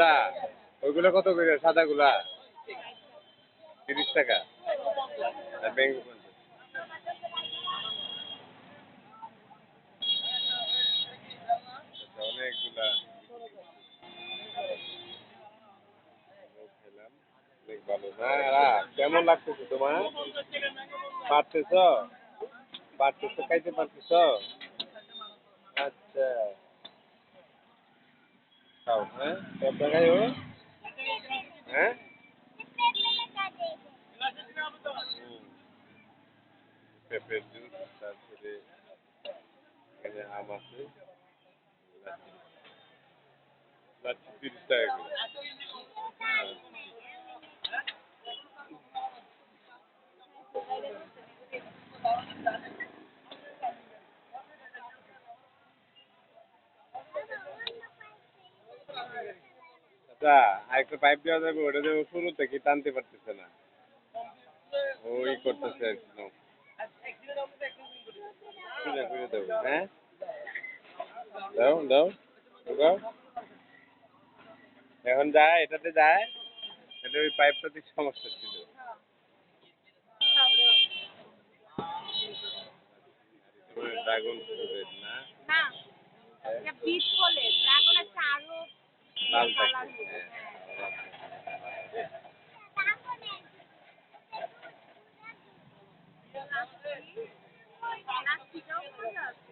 সাদা? ওইগুলো কত করে? সাদাগুলা? তিরিশ টাকা। আচ্ছা, না কেমন লাগতেছে তোমার? পারতেছ? পারতেছ? খাইতে পারতেছ? আচ্ছা। taw. Sop la kayo? He? Pepe djou, sa se de kanya amase. La tipiri sa e go. Thank you. আচ্ছা আরেকটা পাইপ দেওয়া যাবে ওটা দেবো শুরুতে কি টানতে পারতেছে না। ওই করতেছে আর কি হ্যাঁ? দাও দাও ঢুকাও। এখন যায় এটাতে যায় এটা ওই পাইপটাতে সমস্যা ছিল। ড্রাগন না? 何だっけ何